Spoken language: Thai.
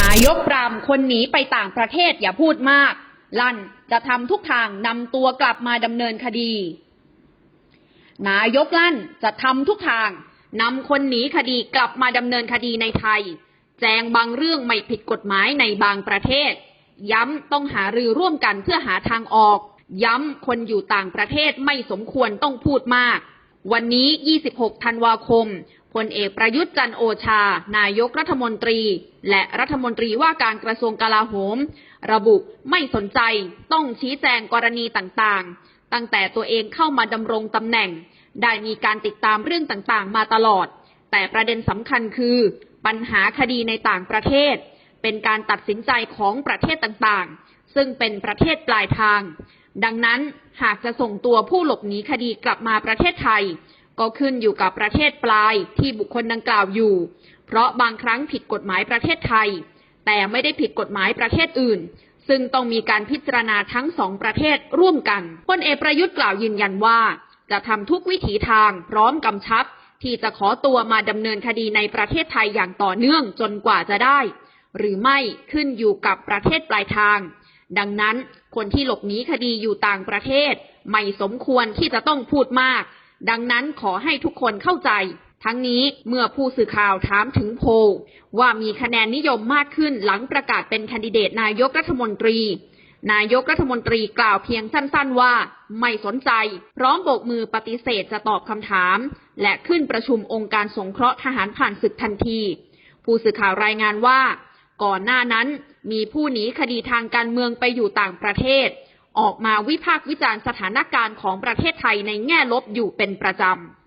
นายกปรามคนหนีไปต่างประเทศอย่าพูดมาก ลั่นจะทำทุกทางนำตัวกลับมาดำเนินคดี นายกลั่นจะทำทุกทางนำคนหนีคดีกลับมาดำเนินคดีในไทย แจงบางเรื่องไม่ผิดกฎหมายในบางประเทศ ย้ำต้องหารือร่วมกันเพื่อหาทางออก ย้ำคนอยู่ต่างประเทศไม่สมควรต้องพูดมาก วันนี้ 26 ธันวาคม พลเอกประยุทธ์จันโอชา นายกรัฐมนตรี และรัฐมนตรีว่าการกระทรวงกลาโหม ระบุไม่สนใจต้องชี้แจงกรณีต่างๆ ตั้งแต่ตัวเองเข้ามาดำรงตำแหน่ง ได้มีการติดตามเรื่องต่างๆ มาตลอด แต่ประเด็นสำคัญคือ ปัญหาคดีในต่างประเทศ เป็นการตัดสินใจของประเทศต่างๆ ซึ่งเป็นประเทศปลายทาง ดังนั้นหากจะส่งตัวผู้หลบหนีคดีกลับมาประเทศไทย ก็ขึ้นอยู่กับประเทศปลายที่บุคคลดังกล่าวอยู่ เพราะบางครั้งผิดกฎหมายประเทศไทย แต่ไม่ได้ผิดกฎหมายประเทศอื่น ซึ่งต้องมีการพิจารณาทั้งสองประเทศร่วมกันพลเอกประยุทธ์กล่าวยืนยันว่า จะทำทุกวิถีทางพร้อมกำชับ ที่จะขอตัวมาดำเนินคดีในประเทศไทยอย่างต่อเนื่องจนกว่าจะได้ หรือไม่ขึ้นอยู่กับประเทศปลายทาง ดังนั้นคนที่หลบหนีคดีอยู่ต่างประเทศ ไม่สมควรที่จะต้องพูดมาก ดังนั้นขอให้ทุกคนเข้าใจ ทั้งนี้เมื่อผู้สื่อข่าวถามถึงโพลว่ามีคะแนนนิยมมากขึ้นหลังประกาศเป็นแคนดิเดตนายกรัฐมนตรี นายกรัฐมนตรีกล่าวเพียงสั้นๆว่า ไม่สนใจ พร้อมโบกมือปฏิเสธจะตอบคำถาม และขึ้นประชุมองค์การสงเคราะห์ทหารผ่านศึกทันที ผู้สื่อข่าวรายงานว่า ก่อนหน้านั้นมีผู้หนีคดีทางการเมืองไปอยู่ต่างประเทศ ออกมาวิพากษ์วิจารณ์สถานการณ์ของประเทศไทยในแง่ลบอยู่เป็นประจำ